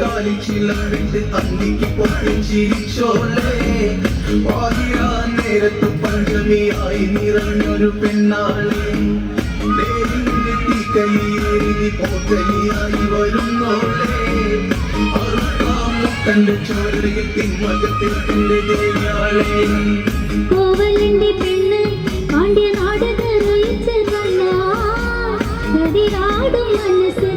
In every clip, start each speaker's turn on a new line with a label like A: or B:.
A: കളിച്ചിലറിന്റെ തന്നിക്ക് പൊട്ടും ചിരിച്ചോലേ. വാതിരാ നേരത്ത് പഞ്ചമിയായി നിറഞ്ഞൊരു പെണ്ണാളെ. നേരിന്റെ തീക്കലിയേറി പോക്കലിയായി വരുന്നോളേ. തന്റെ ചോരയിൽ തിന്മകത്തിൽ തന്റെ ദേവിയാളെ
B: കോവലിന്റെ പെണ്ണ് പാണ്ഡ്യ നാടക നയിച്ച
A: കണ്ണാടും മനസ്സിൽ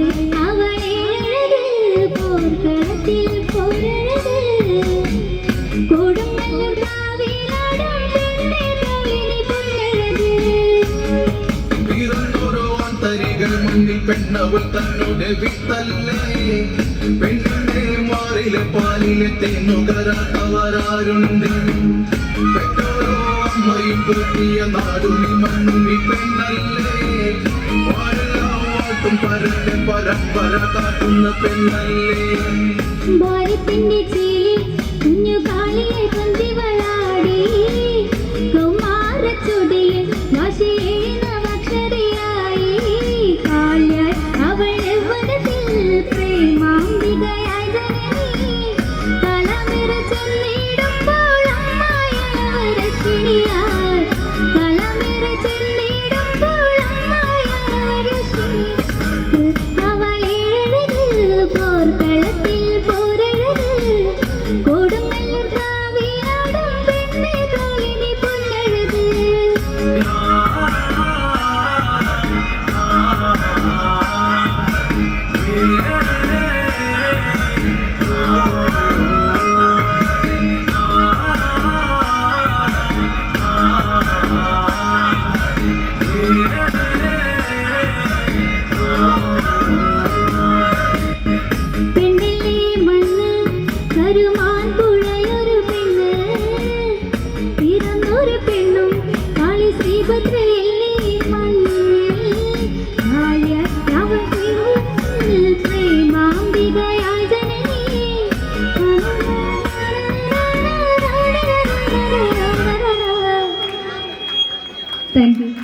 A: കണ്ണിൽ പെണ്ണവൾ തന്നെ വിട്ടല്ലേ? പെണ്ണിന്റെ മാറിലെ പാലിലെ തേനുകരാട്ടവരാരുണ്ട് പെട്ടോരോ അമ്മയും പൂട്ടിയ നാടും മണ്ണും ഈ പെണ്ണല്ലേ? പാട്ടും പരത്തെ പരമ്പര കാട്ടുന്ന പെണ്ണല്ലേ?
B: ഭാര്യത്തിന്റെ could it be?